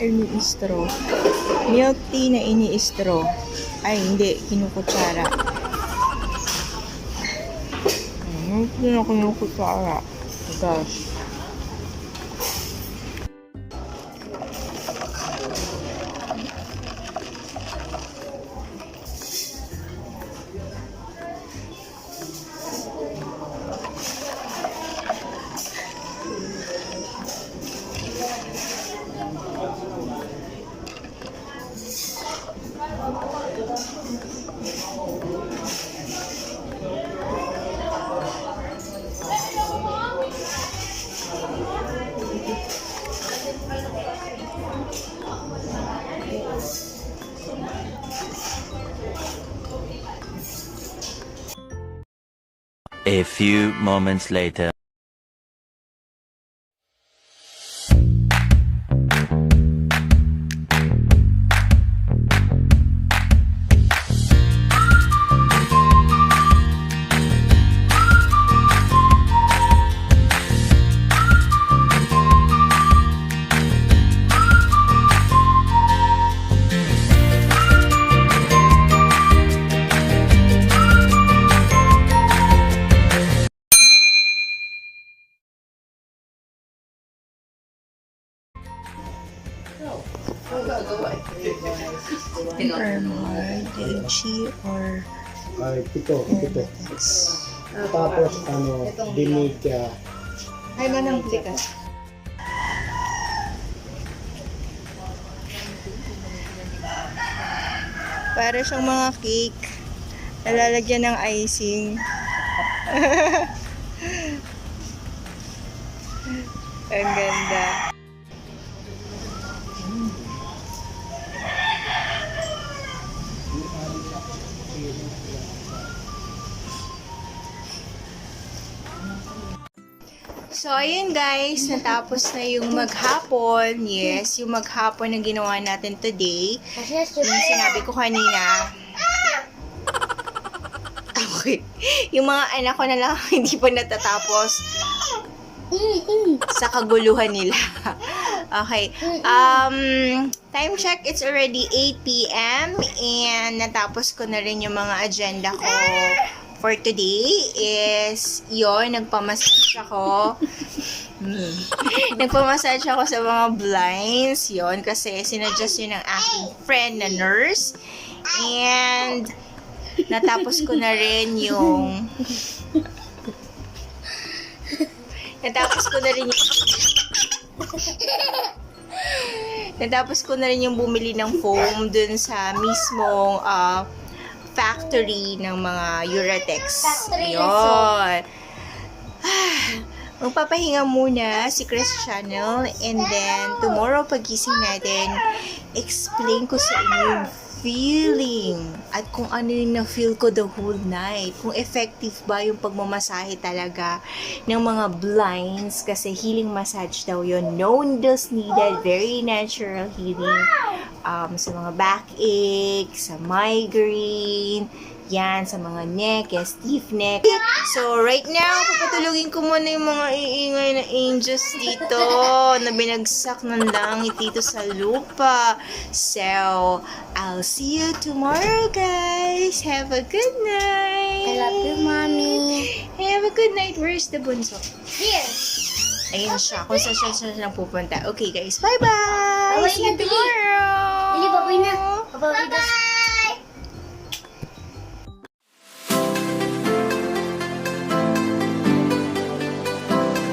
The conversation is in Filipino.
ini-straw. Milk tea na ini-straw. Ay, hindi. Kinukutsara. Milk tea na kinukutsara. Gosh. A few moments later. Permar, Daichi, or Ay, pito, pito. Tapos, ano, dinig ka. Ay, manang ka. Para siyang mga cake. Nalalagyan ng icing. Ang ganda. So, ayun guys, natapos na yung maghapon. Yes, yung maghapon na ginawa natin today. Yung sinabi ko kanina. Okay. Yung mga anak ko na lang hindi pa natatapos sa kaguluhan nila. Okay. Um, time check, it's already 8 p.m. And natapos ko na rin yung mga agenda ko for today is yon nagpamassage ako. Nagpamassage ako sa mga blinds, yon kasi sinadjust yun ng aking friend na nurse. And natapos ko na rin yung natapos ko na rin yung natapos ko na rin yung bumili ng foam dun sa mismong ah, factory ng mga Uratex. Factory Yun. Magpapahinga muna si Chris Channel and then tomorrow pagising natin, explain ko sa inyo yung feeling at kung ano yung na-feel ko the whole night. Kung effective ba yung pagmamasahe talaga ng mga blinds kasi healing massage daw yun. No needles needed. Very natural healing. Um, sa mga backache, sa migraine, yan, sa mga neck, yan, stiff neck. So, right now, papatulugin ko muna yung mga iingay na angels dito na binagsak ng langit dito sa lupa. So, I'll see you tomorrow, guys. Have a good night. I love you, mommy. Have a good night. Where's the bunso? Here. Ayun siya. Kung saan siya, siya lang pupunta. Okay, guys. Bye-bye. See you tomorrow. Na. Baboy na.